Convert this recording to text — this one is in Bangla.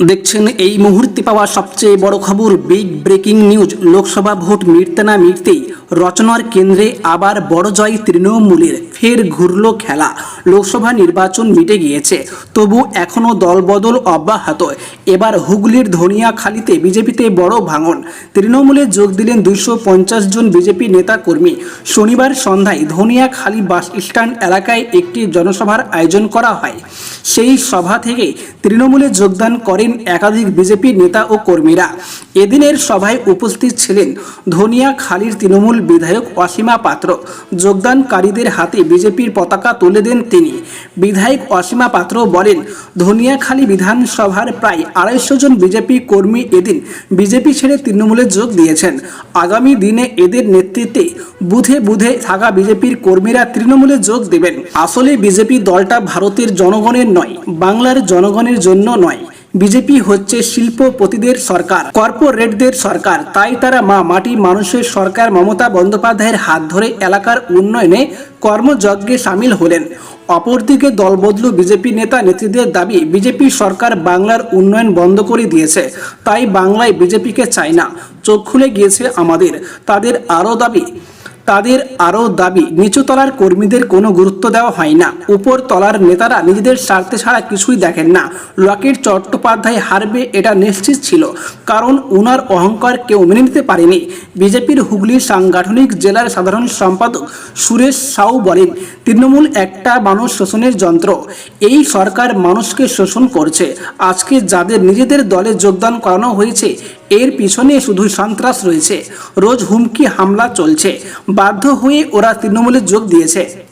দেখছেন এই মুহূর্তে পাওয়া সবচেয়ে বড় খবর বিগ ব্রেকিং নিউজ লোকসভা ভোট মিটতে না মিটতেই রচনার কেন্দ্রে আবার বড় জয় তৃণমূলের। ফের ঘুরল খেলা। লোকসভা নির্বাচন মিটে গিয়েছে, তবু এখনও দলবদল অব্যাহত। এবার হুগলির ধনিয়াখালীতে বিজেপিতে বড় ভাঙন। তৃণমূলে যোগ দিলেন দুইশো পঞ্চাশ জন বিজেপি নেতা কর্মী। শনিবার সন্ধ্যায় ধনিয়াখালী বাস স্ট্যান্ড এলাকায় একটি জনসভার আয়োজন করা হয়। সেই সভা থেকে তৃণমূলে যোগদান করেন একাধিক বিজেপি নেতা ও কর্মীরা। এদিনের সভায় উপস্থিত ছিলেন ধনিয়াখালীর তৃণমূল বিধায়ক অসীমা পাত্র। যোগদানকারীদের হাতে বিজেপির পতাকা তুলে দেন তিনি। বিধায়ক অসীমা পাত্র বলেন, ধনিয়াখালী বিধানসভার প্রায় আড়াইশো জন বিজেপি কর্মী এদিন বিজেপি ছেড়ে তৃণমূলে যোগ দিয়েছেন। আগামী দিনে এদের নেতৃত্বে বুধে বুধে থাকা বিজেপির কর্মীরা তৃণমূলে যোগ দেবেন। আসলে বিজেপি দলটা ভারতের জনগণের নয়, বাংলার জনগণের জন্য নয়। বিজেপি হচ্ছে শিল্পপতিদের সরকার, কর্পোরেটদের সরকার। তাই তারা মা, মাটি, মানুষের সরকার মমতা বন্দ্যোপাধ্যায়ের হাত ধরে এলাকার উন্নয়নে কর্মযজ্ঞে সামিল হলেন। অপরদিকে দলবদলু বিজেপি নেতা নেত্রীদের দাবি, বিজেপি সরকার বাংলার উন্নয়ন বন্ধ করে দিয়েছে। তাই বাংলায় বিজেপিকে চায় না। চোখ খুলে গিয়েছে আমাদের। তাদের আরও দাবি তাদের আরও দাবি নিচুতলার কর্মীদের কোনো গুরুত্ব দেওয়া হয় না। উপর তলার নেতারা নিজেদের স্বার্থে ছাড়া কিছুই দেখেন না। লকেট চট্টোপাধ্যায় হারবে এটা নিশ্চিত ছিল, কারণ ওনার অহংকার কেউ মেনে নিতে পারেনি। বিজেপির হুগলির সাংগঠনিক জেলার সাধারণ সম্পাদক সুরেশ সাউ বলেন, তৃণমূল একটা মানুষ শোষণের যন্ত্র। এই সরকার মানুষকে শোষণ করছে। আজকে যাদের নিজেদের দলে যোগদান করানো হয়েছে এর পিছনে শুধু সন্ত্রাস রয়েছে। রোজ হুমকি হামলা চলছে। বাধ্য হয়ে ওরা তৃণমূলে যোগ দিয়েছে।